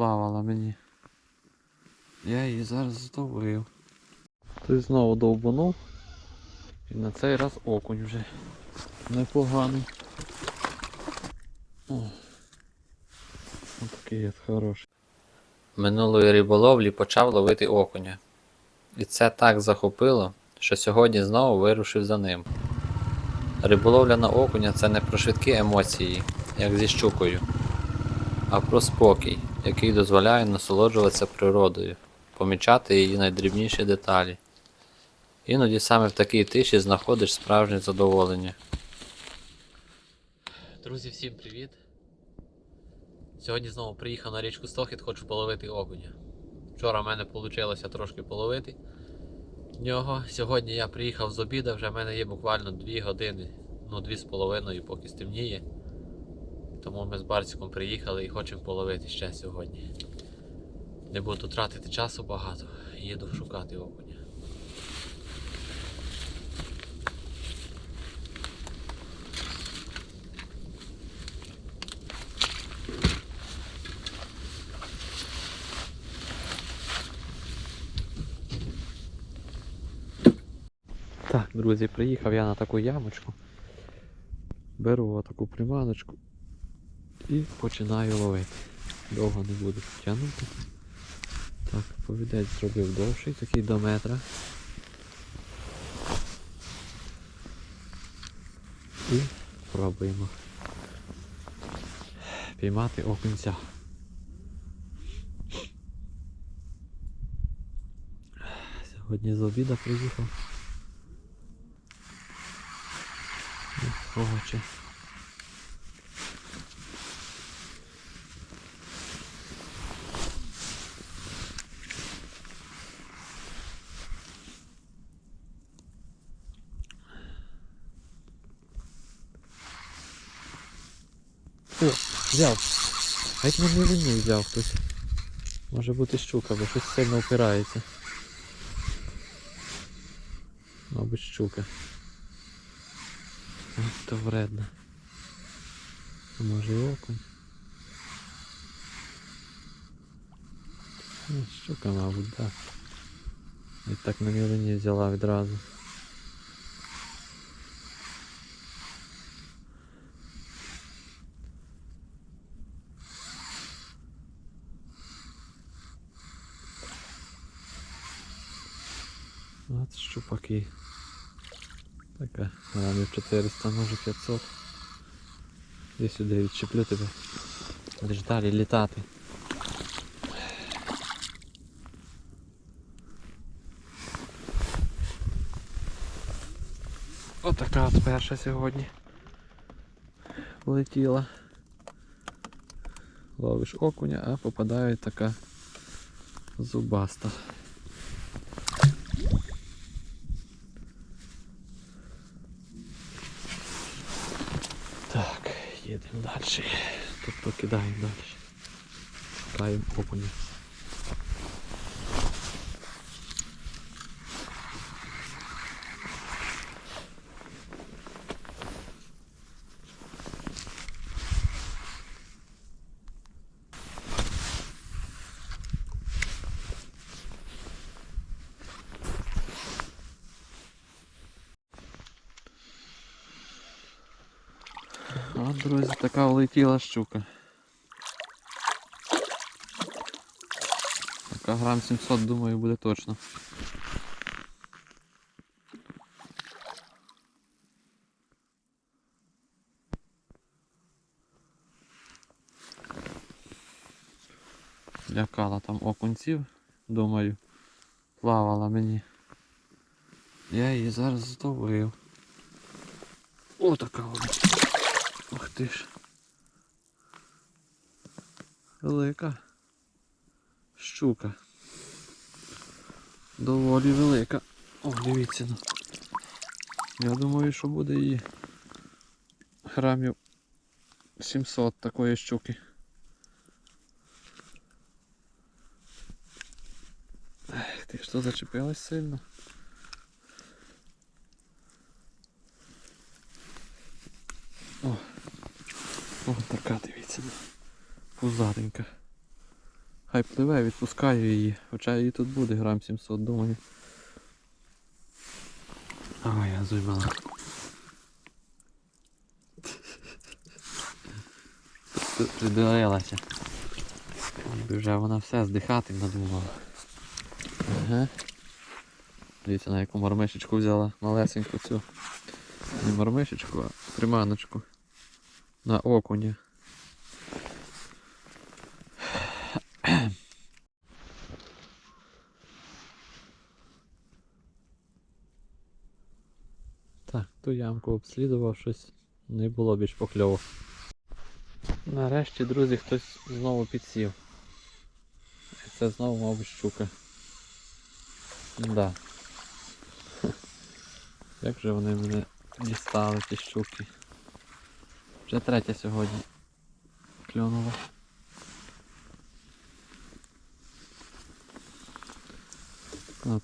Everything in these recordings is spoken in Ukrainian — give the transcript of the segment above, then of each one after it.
плавала мені. Я її зараз здобив. Ти знову довбанув. І на цей раз окунь вже непоганий. О. Отакий от хороший. Минулої риболовлі почав ловити окуня. І це так захопило, що сьогодні знову вирушив за ним. Риболовля на окуня це не про швидкі емоції, як зі щукою, а про спокій, який дозволяє насолоджуватися природою, помічати її найдрібніші деталі. Іноді саме в такій тиші знаходиш справжнє задоволення. Друзі, всім привіт! Сьогодні знову приїхав на річку Стохід, хочу половити окуня. Вчора в мене вийшло трошки половити нього. Сьогодні я приїхав з обіда, вже в мене є буквально 2 години, ну 2,5, поки стемніє. Тому ми з Барсиком приїхали і хочемо половити ще сьогодні. Не буду тратити часу багато, їду шукати окуня. Так, друзі, приїхав я на таку ямочку. Беру отаку приманочку і починаю ловити. Довго не буду тягнути. Так, повідець зробив довший, такий до метра. І пробуємо піймати окунця. Сьогодні з обіда приїхав. Хоче. О, взяв. Геть на мілині взяв хтось. Може бути щука, бо щось сильно опирається. Мабуть, щука. От то вредно. А може і окунь. Щука, мабуть, так. І так на мілині взяла відразу. От щупаки. Така, грамів 400, може 500. Іди сюди відчеплю тебе. Будеш далі літати. Отака от перша сьогодні. Летіла. Ловиш окуня, а попадає така зубаста. Так, далі. Тут покидаємо далі. Шукаємо окуня. От, друзі, така влетіла щука. Така грам 700, думаю, буде точно. Лякала там окунців, думаю, плавала мені. Я її зараз здобив. О, така вона. Ух ти ж. Велика. Щука. Доволі велика. О, дивіться. ну. Я думаю, що буде її грамів 700 такої щуки. Ех, ти що зачепилась сильно? О, о така дивіться. ну. Пузатенька. Хай пливе, відпускаю її. Хоча її тут буде грам 700, думаю. Ой, я займала. Тут придивилася. Вже вона все здихати надумала. Ага. Дивіться, на яку мармишечку взяла малесеньку цю. Не мармишечку, а приманочку. На окуня. Ту ямку обслідував, щось не було більш покльовок. Нарешті, друзі, хтось знову підсів. Це знову, мабуть, щука. Да. Як же вони мене дістали, ті щуки. Вже третя сьогодні клюнула.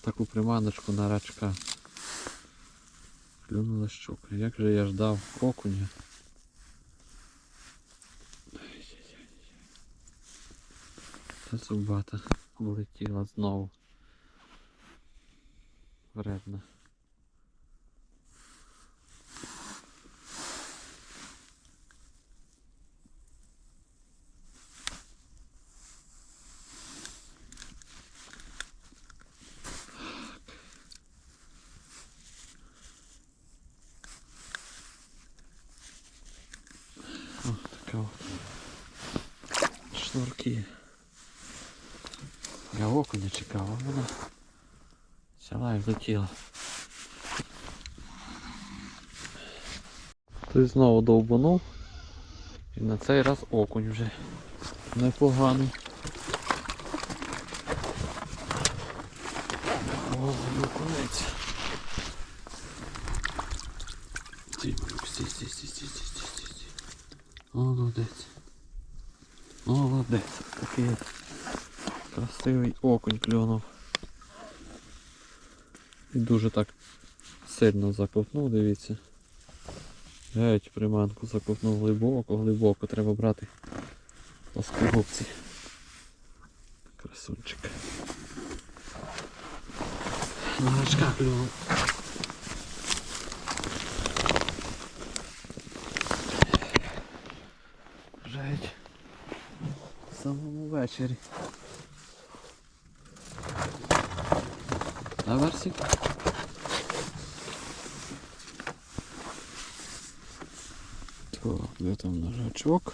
Таку приманочку на рачка. Клюнула щука. Як же я ждав окуня. Та зубата влетіла знову. Вредна. О. Шнурки. Я окуня чекав, а вона взяла і влетіла. Той знову довбанув. І на цей раз окунь вже непоганий. О, окунець. Стій, стій, стій, стій, стій. Молодець. Молодець. Такий красивий окунь клюнув. І дуже так сильно заковтнув, дивіться. Геть приманку заковтнув глибоко, глибоко. Треба брати плоскогубці. Красунчик. На гачка клюнув. самому вечорі. А Барсик? Так, де там ножачок?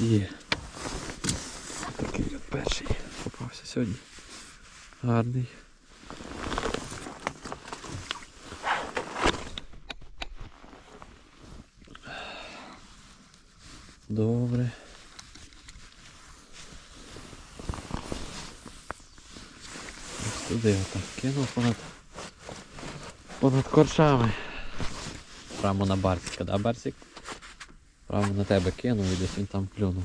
Є. Такий от перший попався сьогодні. Гарний. Кинув понад понад корчами. Прямо на Барсика, да, Барсик? Прямо на тебе кинув і десь він там клюнув.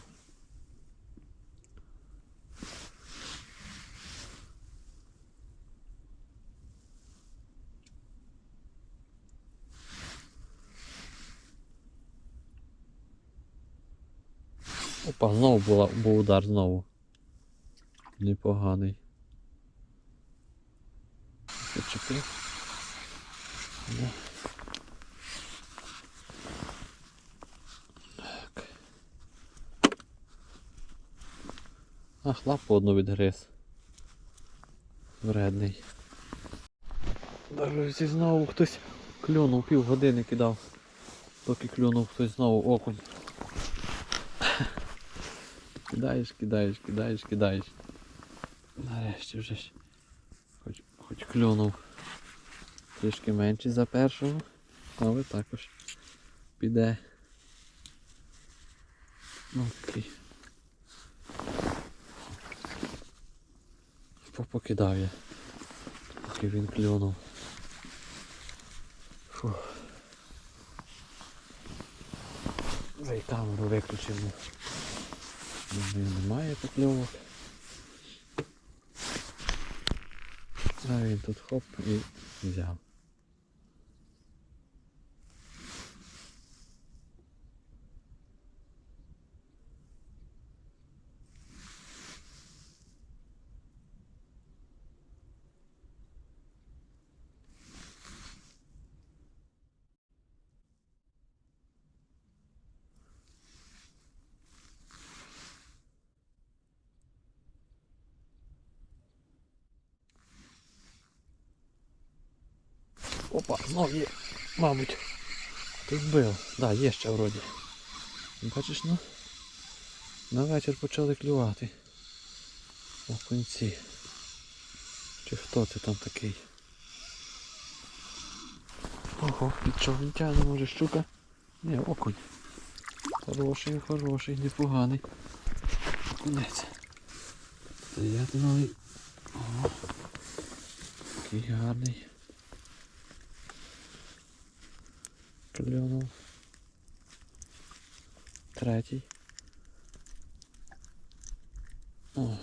Опа, знову була, був удар знову. Непоганий. Підчепив. Так. Ах, лапу одну відгриз. Вредний. Друзі, знову хтось клюнув, півгодини кидав. Поки клюнув хтось знову окунь. Кидаєш, кидаєш, кидаєш, кидаєш. Нарешті вже ж хоч, клюнув. Трішки менший за першого, але також піде. Ну такий. Попокидав я. Поки він клюнув. Фух. Вже й камеру виключимо. Немає покльовок. А він тут хоп і Опа, знов є, мабуть. Ти збив. Да, є ще вроді. Бачиш, ну? На вечір почали клювати. Окунці. Чи хто це там такий? Ого, під човен тягне, може щука? Ні, окунь. Хороший, хороший, непоганий. Окунець. Новий. Ого. Такий гарний. Клюнув. Третій. О.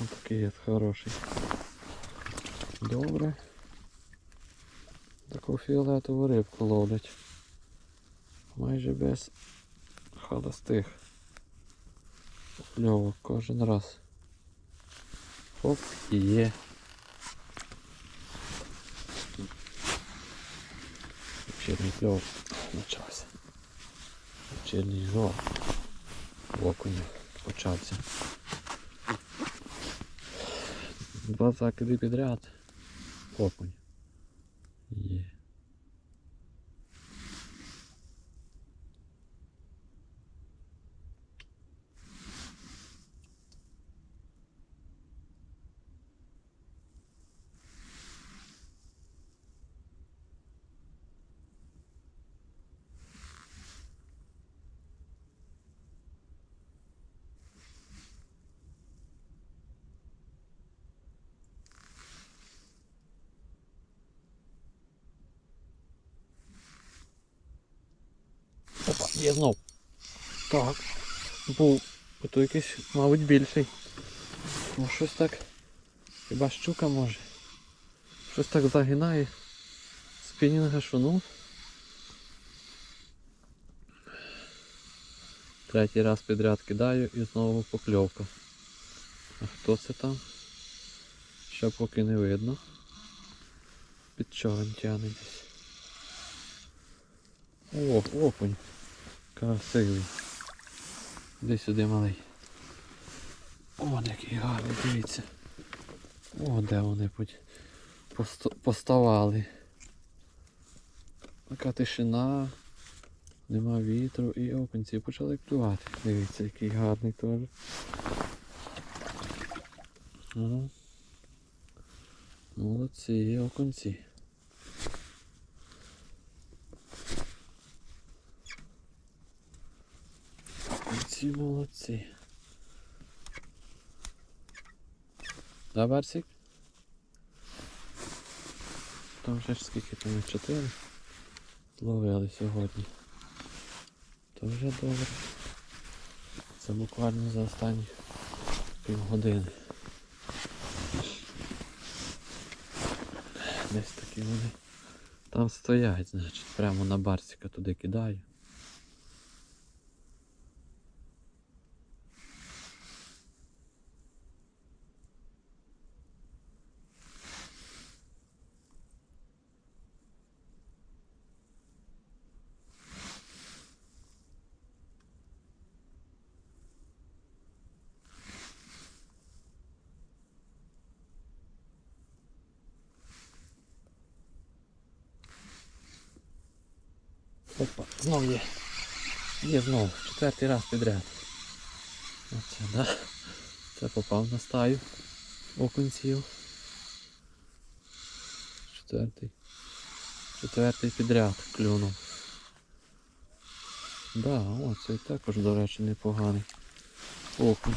Ось такий хороший. Добре. Таку фіолетову рибку ловлять. Майже без холостих. Кльово кожен раз. Хоп, і є. Вечірній кльов почався. Вечірній жор. В окуні почався. Два закиди підряд. Окунь. Є. Опа, є знов. Так. Був. Ото якийсь, мабуть, більший. Ну щось так. Хіба щука може. Щось так загинає. Спінінга шуну. Третій раз підряд кидаю і знову покльовка. А хто це там? Ще поки не видно. Під човен тягне десь. О, окунь. Красивий. Іди сюди малий. О, який гарний, дивіться. О, де вони пост- поставали. Така тишина, нема вітру і окунці почали клювати. Дивіться, який гарний теж. Молодці, окунці. Молодці, молодці. Да, Барсик? Там вже ж скільки там чотири зловили сьогодні. То вже добре. Це буквально за останні півгодини. Десь такі вони там стоять, значить, прямо на барсика туди кидаю. Опа, знов є. Є знов. Четвертий раз підряд. Оце, да? Це попав на стаю окунців. Четвертий. Четвертий підряд клюнув. Да, о, цей також, до речі, непоганий. Окунь.